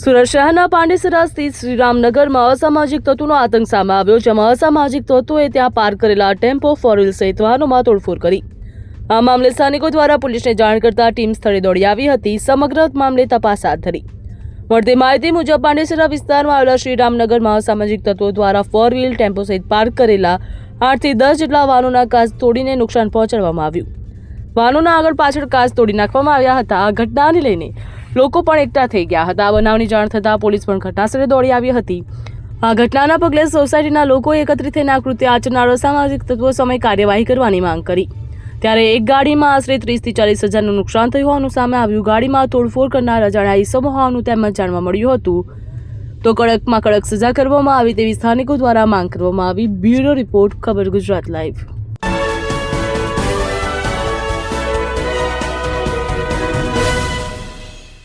સુરત શહેરના પાંડેસરા સ્થિત શ્રીરામનગરમાં અસામાજિક તત્વોનો આતંક સામે આવ્યો, જેમાં અસામાજિક તત્વોએ ત્યાં પાર્ક કરેલા ટેમ્પો ફોર વ્હીલ સહિત વાહનોમાં તોડફોડ કરી. આ મામલે સ્થાનિકો દ્વારા પોલીસને જાણ કરતા ટીમ સ્થળે દોડી આવી હતી. સમગ્ર મામલે તપાસ હાથ ધરી. મળતી માહિતી મુજબ, પાંડેસરા વિસ્તારમાં આવેલા શ્રીરામનગરમાં અસામાજિક તત્વો દ્વારા ફોર વ્હીલ ટેમ્પો સહિત પાર્ક કરેલા આઠથી દસ જેટલા વાહનોના કાચ તોડીને નુકસાન પહોંચાડવામાં આવ્યું. વાહનોના આગળ પાછળ કાચ તોડી નાખવામાં આવ્યા હતા. આ ઘટનાને લઈને લોકો પણ એકઠા થઈ ગયા હતા. બનાવની જાણ થતાં પોલીસ પણ ઘટનાસ્થળે દોડી આવી હતી. આ ઘટનાના પગલે સોસાયટીના લોકો એકત્રિત થઈને આ કૃત્ય આચરનારો સામાજિક તત્વો સામે કાર્યવાહી કરવાની માંગ કરી. ત્યારે એક ગાડીમાં આશરે ત્રીસથી ચાલીસ હજારનું નુકસાન થયું હોવાનું સામે આવ્યું. ગાડીમાં તોડફોડ કરનાર અજાણ્યા ઈસમો હોવાનું તેમજ જાણવા મળ્યું હતું. તો કડકમાં કડક સજા કરવામાં આવી તેવી સ્થાનિકો દ્વારા માંગ કરવામાં આવી. બ્યુરો રિપોર્ટ, ખબર ગુજરાત લાઈવ.